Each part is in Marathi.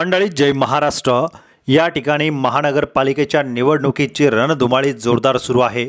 मंडळी जय महाराष्ट्र. या ठिकाणी महानगरपालिकेच्या निवडणुकीची रणधुमाळी जोरदार सुरू आहे.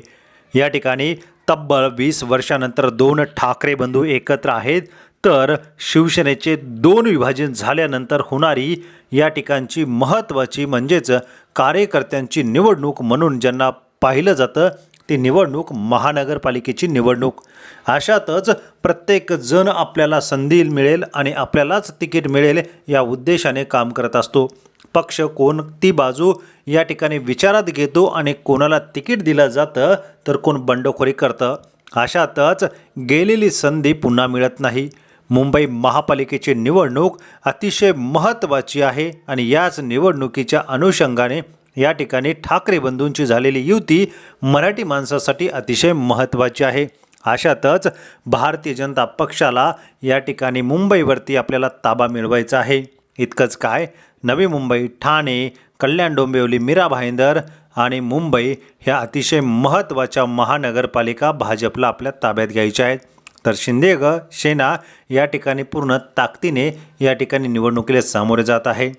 या ठिकाणी तब्बल वीस वर्षानंतर दोन ठाकरे बंधू एकत्र आहेत. तर शिवसेनेचे दोन विभाजन झाल्यानंतर होणारी या ठिकाणची महत्त्वाची म्हणजेच कार्यकर्त्यांची निवडणूक म्हणून ज्यांना पाहिलं जातं ती निवडणूक महानगरपालिकेची निवडणूक. अशातच प्रत्येक जण आपल्याला संधी मिळेल आणि आपल्यालाच तिकीट मिळेल या उद्देशाने काम करत असतो. पक्ष कोणती बाजू या ठिकाणी विचारात घेतो आणि कोणाला तिकीट दिलं जातं तर कोण बंडखोरी करतं. अशातच गेलेली संधी पुन्हा मिळत नाही. मुंबई महापालिकेची निवडणूक अतिशय महत्त्वाची आहे आणि याच निवडणुकीच्या अनुषंगाने या ठिकाणी ठाकरे बंधूंची झालेली युती मराठी माणसासाठी अतिशय महत्त्वाची आहे. अशातच भारतीय जनता पक्षाला या ठिकाणी मुंबईवरती आपल्याला ताबा मिळवायचा आहे. इतकंच काय नवी मुंबई ठाणे कल्याण डोंबिवली मीरा भाईंदर आणि मुंबई ह्या अतिशय महत्त्वाच्या महानगरपालिका भाजपला आपल्या ताब्यात घ्यायच्या आहेत. तर शिंदे ग सेना या ठिकाणी पूर्ण ताकदीने या ठिकाणी निवडणुकीला सामोरे जात आहे.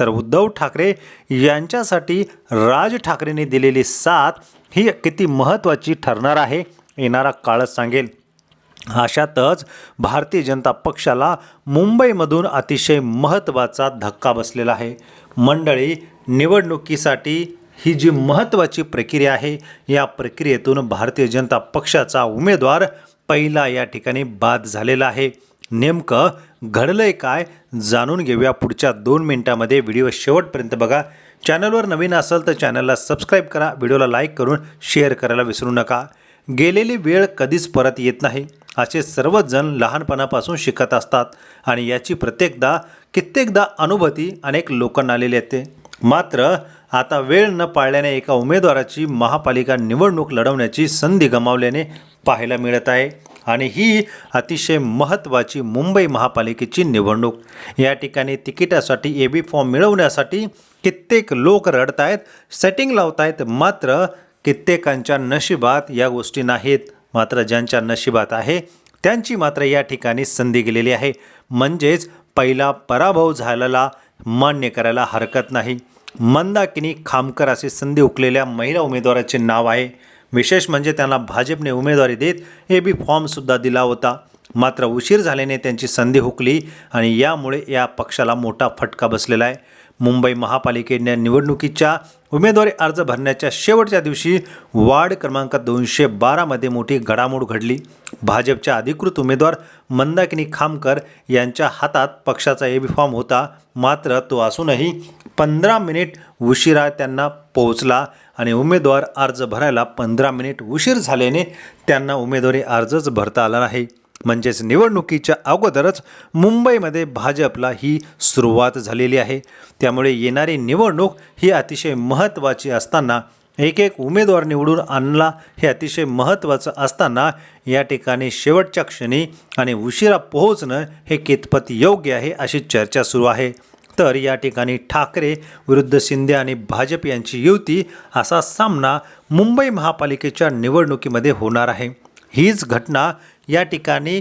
तर उद्धव ठाकरे यांच्यासाठी राज ठाकरेंनी दिलेली साथ ही किती महत्त्वाची ठरणार आहे येणारा काळच सांगेल. अशातच भारतीय जनता पक्षाला मुंबईमधून अतिशय महत्त्वाचा धक्का बसलेला आहे. मंडळी निवडणुकीसाठी ही जी महत्त्वाची प्रक्रिया आहे या प्रक्रियेतून भारतीय जनता पक्षाचा उमेदवार पहिला या ठिकाणी बाद झालेला आहे. नेमकं घडलंय काय जाणून घेऊया पुढच्या दोन मिनिटामध्ये. व्हिडिओ शेवटपर्यंत बघा. चॅनलवर नवीन असाल तर चॅनलला सबस्क्राईब करा. व्हिडिओला लाईक करून शेअर करायला विसरू नका. गेलेली वेळ कधीच परत येत नाही. असे सर्वच जण लहानपणापासून शिकत असतात आणि याची प्रत्येकदा कित्येकदा अनुभूती अनेक लोकांना आलेली येते. मात्र आता वेळ न पाळल्याने एका उमेदवाराची महापालिका निवडणूक लढवण्याची संधी गमावल्याने पाहायला मिळत आहे. आणि ही अतिशय महत्त्वाची मुंबई महापालिकेची निवडणूक. या ठिकाणी तिकिटासाठी ए बी फॉर्म मिळवण्यासाठी कित्येक लोक रडत आहेत सेटिंग लावत आहेत मात्र कित्येकांच्या नशिबात या गोष्टी नाहीत. मात्र ज्यांच्या नशिबात आहे त्यांची मात्र या ठिकाणी संधी गेलेली आहे. म्हणजेच पहिला पराभव झालेला मान्य करायला हरकत नाही. मंदाकिनी खामकर असे संधी उकलेल्या महिला उमेदवाराचे नाव आहे. विशेष म्हणजे त्यांना भाजपने उमेदवारी देत ए बी फॉर्मसुद्धा दिला होता. मात्र उशीर झाल्याने त्यांची संधी हुकली आणि यामुळे या पक्षाला मोठा फटका बसलेला आहे. मुंबई महापालिकेने निवडणुकीच्या उमेदवारी अर्ज भरण्याच्या शेवटच्या दिवशी वार्ड क्रमांक दोनशे बारामध्ये मोठी घडामोड घडली. भाजपच्या अधिकृत उमेदवार मंदाकिनी खामकर यांच्या हातात पक्षाचा ए बी फॉर्म होता. मात्र तो असूनही पंधरा मिनिट उशिरा त्यांना पोहोचला आणि उमेदवार अर्ज भरायला पंधरा मिनिट उशीर झाल्याने त्यांना उमेदवारी अर्जच भरता आला नाही. म्हणजेच निवडणुकीच्या अगोदरच मुंबईमध्ये भाजपला ही सुरुवात झालेली आहे. त्यामुळे येणारी निवडणूक ही अतिशय महत्त्वाची असताना एक एक उमेदवार निवडून आणला हे अतिशय महत्त्वाचं असताना या ठिकाणी शेवटच्या क्षणी आणि उशिरा पोहोचणं हे कितपत योग्य आहे अशी चर्चा सुरू आहे. तर या ठिकाणी ठाकरे विरुद्ध शिंदे आणि भाजप यांची युती असा सामना मुंबई महापालिकेच्या निवडणुकीमध्ये होणार आहे. हीच घटना या ठिकाणी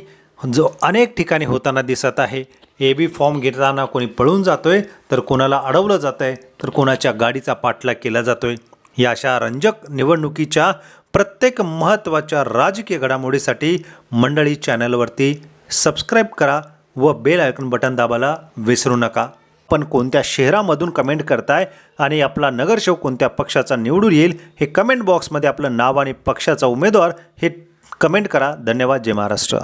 जो अनेक ठिकाणी होताना दिसत आहे. ए बी फॉर्म घेताना कोणी पळून जातोय तर कोणाला अडवलं जात आहे तर कोणाच्या गाडीचा पाठलाग केला जातोय. या अशा रंजक निवडणुकीच्या प्रत्येक महत्त्वाच्या राजकीय घडामोडीसाठी मंडळी चॅनलवरती सबस्क्राईब करा व बेल आयकॉन बटन दाबायला विसरू नका. पण कोणत्या शहरामधून कमेंट करताय आणि आपला नगरसेवक कोणत्या पक्षाचा निवडून येईल हे कमेंट बॉक्समध्ये आपलं नाव आणि पक्षाचा उमेदवार हे कमेंट करा. धन्यवाद. जय महाराष्ट्र.